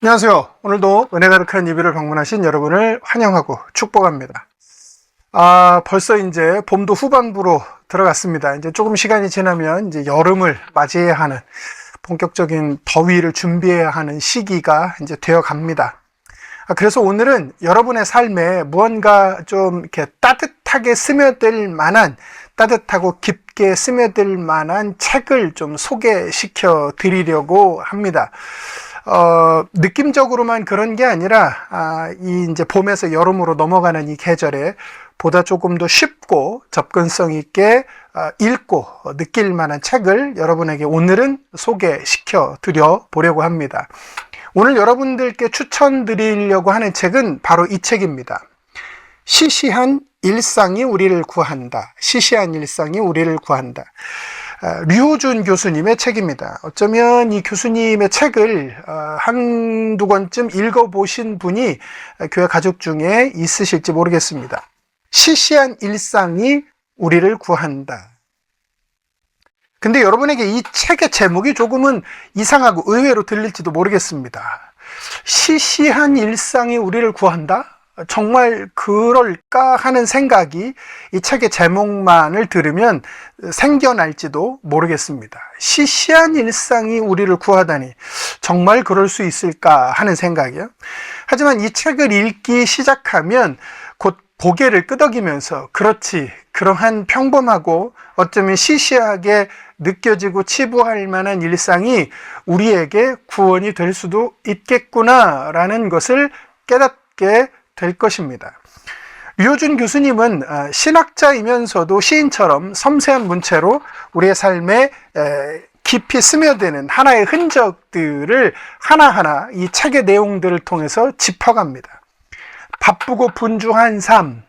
안녕하세요. 오늘도 은혜 가득한 예배를 방문하신 여러분을 환영하고 축복합니다. 아, 벌써 이제 봄도 후반부로 들어갔습니다. 이제 조금 시간이 지나면 이제 여름을 맞이해야 하는 본격적인 더위를 준비해야 하는 시기가 이제 되어 갑니다. 아, 그래서 오늘은 여러분의 삶에 무언가 좀 이렇게 따뜻 하게 스며들 만한 따뜻하고 깊게 스며들 만한 책을 좀 소개시켜 드리려고 합니다. 어, 느낌적으로만 그런 게 아니라, 아, 이 이제 봄에서 여름으로 넘어가는 이 계절에 보다 조금 더 쉽고 접근성 있게 아, 읽고 느낄 만한 책을 여러분에게 오늘은 소개시켜 드려 보려고 합니다. 오늘 여러분들께 추천드리려고 하는 책은 바로 이 책입니다. 시시한 일상이 우리를 구한다. 시시한 일상이 우리를 구한다. 아, 류호준 교수님의 책입니다. 어쩌면 이 교수님의 책을 어, 한두 권쯤 읽어보신 분이 교회 가족 중에 있으실지 모르겠습니다. 시시한 일상이 우리를 구한다. 근데 여러분에게 이 책의 제목이 조금은 이상하고 의외로 들릴지도 모르겠습니다. 시시한 일상이 우리를 구한다? 정말 그럴까 하는 생각이 이 책의 제목만을 들으면 생겨날지도 모르겠습니다. 시시한 일상이 우리를 구하다니 정말 그럴 수 있을까 하는 생각이요. 하지만 이 책을 읽기 시작하면 곧 고개를 끄덕이면서 그렇지 그러한 평범하고 어쩌면 시시하게 느껴지고 치부할 만한 일상이 우리에게 구원이 될 수도 있겠구나라는 것을 깨닫게 될 것입니다. 류호준 교수님은 신학자이면서도 시인처럼 섬세한 문체로 우리의 삶에 깊이 스며드는 하나의 흔적들을 하나하나 이 책의 내용들을 통해서 짚어갑니다. 바쁘고 분주한 삶,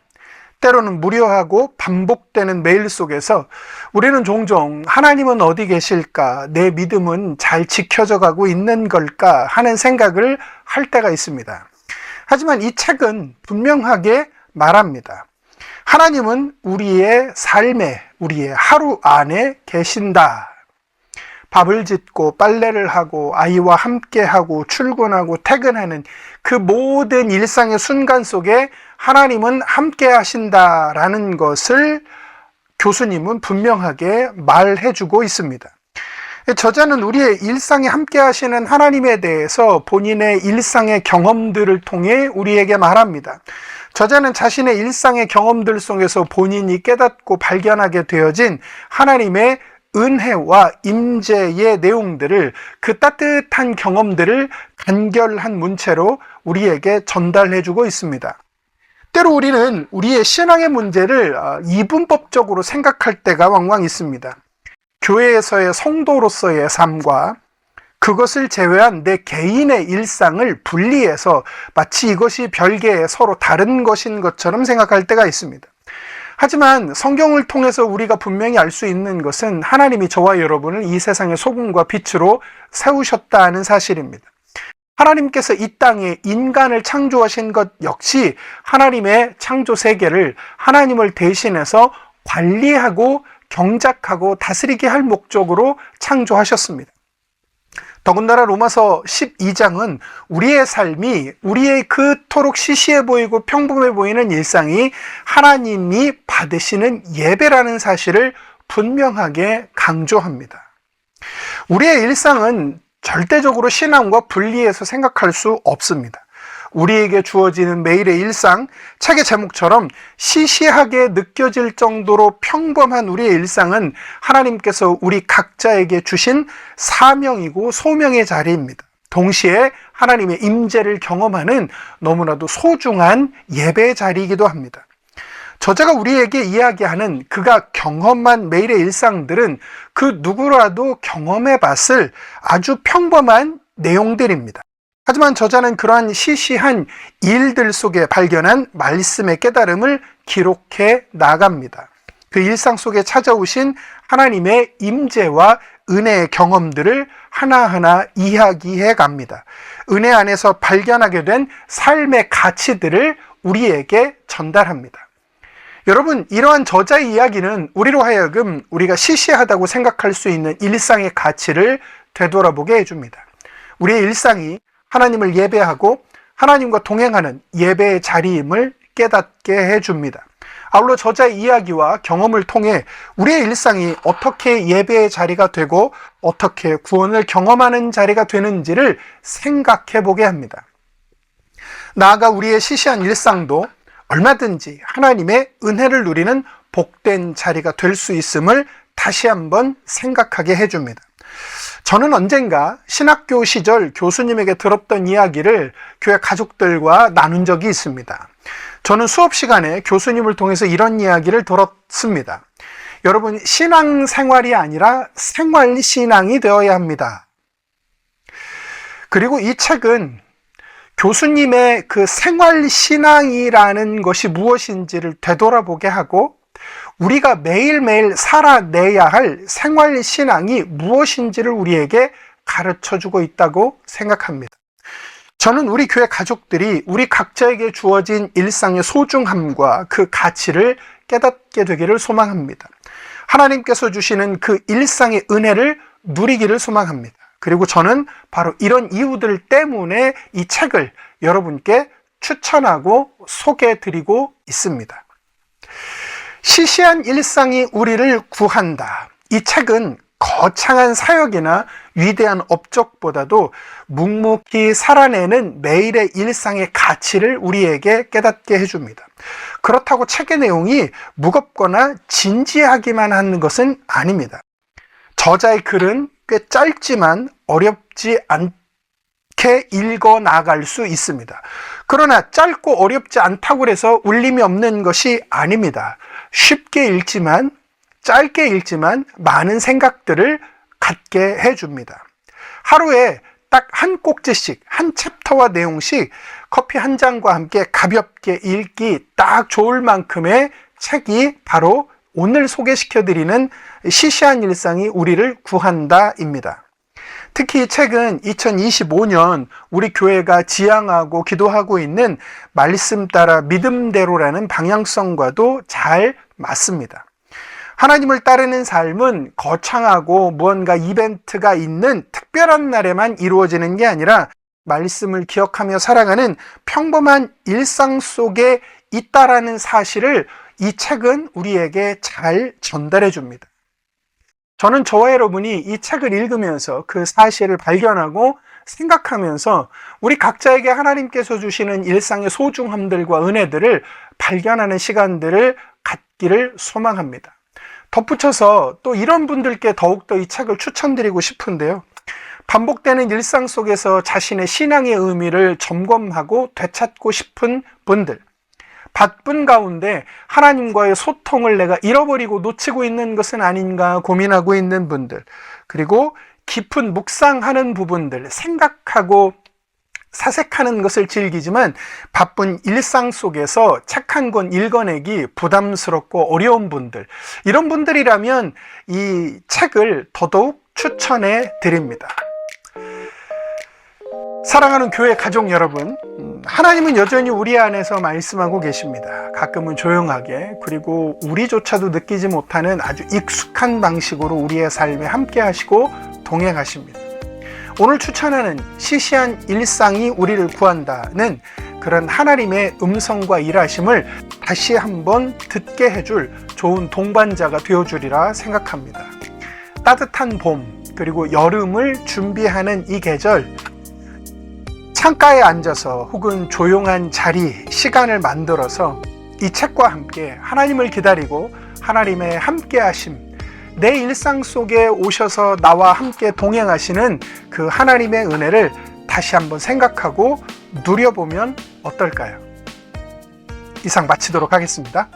때로는 무료하고 반복되는 매일 속에서 우리는 종종 하나님은 어디 계실까? 내 믿음은 잘 지켜져 가고 있는 걸까? 하는 생각을 할 때가 있습니다. 하지만 이 책은 분명하게 말합니다. 하나님은 우리의 삶에, 우리의 하루 안에 계신다. 밥을 짓고 빨래를 하고 아이와 함께하고 출근하고 퇴근하는 그 모든 일상의 순간 속에 하나님은 함께 하신다라는 것을 교수님은 분명하게 말해주고 있습니다. 저자는 우리의 일상에 함께 하시는 하나님에 대해서 본인의 일상의 경험들을 통해 우리에게 말합니다. 저자는 자신의 일상의 경험들 속에서 본인이 깨닫고 발견하게 되어진 하나님의 은혜와 임재의 내용들을 그 따뜻한 경험들을 간결한 문체로 우리에게 전달해 주고 있습니다. 때로 우리는 우리의 신앙의 문제를 어, 이분법적으로 생각할 때가 왕왕 있습니다. 교회에서의 성도로서의 삶과 그것을 제외한 내 개인의 일상을 분리해서 마치 이것이 별개의 서로 다른 것인 것처럼 생각할 때가 있습니다. 하지만 성경을 통해서 우리가 분명히 알 수 있는 것은 하나님이 저와 여러분을 이 세상의 소금과 빛으로 세우셨다는 사실입니다. 하나님께서 이 땅에 인간을 창조하신 것 역시 하나님의 창조 세계를 하나님을 대신해서 관리하고 경작하고 다스리게 할 목적으로 창조하셨습니다. 더군다나 로마서 12장은 우리의 삶이 우리의 그토록 시시해 보이고 평범해 보이는 일상이 하나님이 받으시는 예배라는 사실을 분명하게 강조합니다. 우리의 일상은 절대적으로 신앙과 분리해서 생각할 수 없습니다. 우리에게 주어지는 매일의 일상, 책의 제목처럼 시시하게 느껴질 정도로 평범한 우리의 일상은 하나님께서 우리 각자에게 주신 사명이고 소명의 자리입니다. 동시에 하나님의 임재를 경험하는 너무나도 소중한 예배 자리이기도 합니다. 저자가 우리에게 이야기하는 그가 경험한 매일의 일상들은 그 누구라도 경험해 봤을 아주 평범한 내용들입니다. 하지만 저자는 그러한 시시한 일들 속에 발견한 말씀의 깨달음을 기록해 나갑니다. 그 일상 속에 찾아오신 하나님의 임재와 은혜의 경험들을 하나하나 이야기해 갑니다. 은혜 안에서 발견하게 된 삶의 가치들을 우리에게 전달합니다. 여러분, 이러한 저자의 이야기는 우리로 하여금 우리가 시시하다고 생각할 수 있는 일상의 가치를 되돌아보게 해줍니다. 우리의 일상이 하나님을 예배하고 하나님과 동행하는 예배의 자리임을 깨닫게 해줍니다. 아울러 저자의 이야기와 경험을 통해 우리의 일상이 어떻게 예배의 자리가 되고 어떻게 구원을 경험하는 자리가 되는지를 생각해 보게 합니다. 나아가 우리의 시시한 일상도 얼마든지 하나님의 은혜를 누리는 복된 자리가 될 수 있음을 다시 한번 생각하게 해줍니다. 저는 언젠가 신학교 시절 교수님에게 들었던 이야기를 교회 가족들과 나눈 적이 있습니다. 저는 수업 시간에 교수님을 통해서 이런 이야기를 들었습니다. 여러분, 신앙 생활이 아니라 생활 신앙이 되어야 합니다. 그리고 이 책은 교수님의 그 생활 신앙이라는 것이 무엇인지를 되돌아보게 하고 우리가 매일매일 살아내야 할 생활 신앙이 무엇인지를 우리에게 가르쳐 주고 있다고 생각합니다. 저는 우리 교회 가족들이 우리 각자에게 주어진 일상의 소중함과 그 가치를 깨닫게 되기를 소망합니다. 하나님께서 주시는 그 일상의 은혜를 누리기를 소망합니다. 그리고 저는 바로 이런 이유들 때문에 이 책을 여러분께 추천하고 소개해 드리고 있습니다. 시시한 일상이 우리를 구한다. 이 책은 거창한 사역이나 위대한 업적보다도 묵묵히 살아내는 매일의 일상의 가치를 우리에게 깨닫게 해줍니다. 그렇다고 책의 내용이 무겁거나 진지하기만 하는 것은 아닙니다. 저자의 글은 꽤 짧지만 어렵지 않게 읽어 나갈 수 있습니다. 그러나 짧고 어렵지 않다고 해서 울림이 없는 것이 아닙니다. 쉽게 읽지만 짧게 읽지만 많은 생각들을 갖게 해줍니다. 하루에 딱 한 꼭지씩, 한 챕터와 내용씩 커피 한 잔과 함께 가볍게 읽기 딱 좋을 만큼의 책이 바로 오늘 소개시켜드리는 시시한 일상이 우리를 구한다입니다. 특히 이 책은 2025년 우리 교회가 지향하고 기도하고 있는 말씀 따라 믿음대로라는 방향성과도 잘 맞습니다. 하나님을 따르는 삶은 거창하고 무언가 이벤트가 있는 특별한 날에만 이루어지는 게 아니라 말씀을 기억하며 살아가는 평범한 일상 속에 있다라는 사실을 이 책은 우리에게 잘 전달해 줍니다. 저는 저와 여러분이 이 책을 읽으면서 그 사실을 발견하고 생각하면서 우리 각자에게 하나님께서 주시는 일상의 소중함들과 은혜들을 발견하는 시간들을 갖기를 소망합니다. 덧붙여서 또 이런 분들께 더욱더 이 책을 추천드리고 싶은데요. 반복되는 일상 속에서 자신의 신앙의 의미를 점검하고 되찾고 싶은 분들, 바쁜 가운데 하나님과의 소통을 내가 잃어버리고 놓치고 있는 것은 아닌가 고민하고 있는 분들, 그리고 깊은 묵상하는 부분들, 생각하고 사색하는 것을 즐기지만 바쁜 일상 속에서 책한권 읽어내기 부담스럽고 어려운 분들, 이런 분들이라면 이 책을 더더욱 추천해 드립니다. 사랑하는 교회 가족 여러분, 음, 하나님은 여전히 우리 안에서 말씀하고 계십니다. 가끔은 조용하게, 그리고 우리조차도 느끼지 못하는 아주 익숙한 방식으로 우리의 삶에 함께 하시고 동행하십니다. 오늘 추천하는 시시한 일상이 우리를 구한다는 그런 하나님의 음성과 일하심을 다시 한번 듣게 해줄 좋은 동반자가 되어주리라 생각합니다. 따뜻한 봄, 그리고 여름을 준비하는 이 계절, 창가에 앉아서 혹은 조용한 자리, 시간을 만들어서 이 책과 함께 하나님을 기다리고 하나님의 함께 하심, 내 일상 속에 오셔서 나와 함께 동행하시는 그 하나님의 은혜를 다시 한번 생각하고 누려보면 어떨까요? 이상 마치도록 하겠습니다.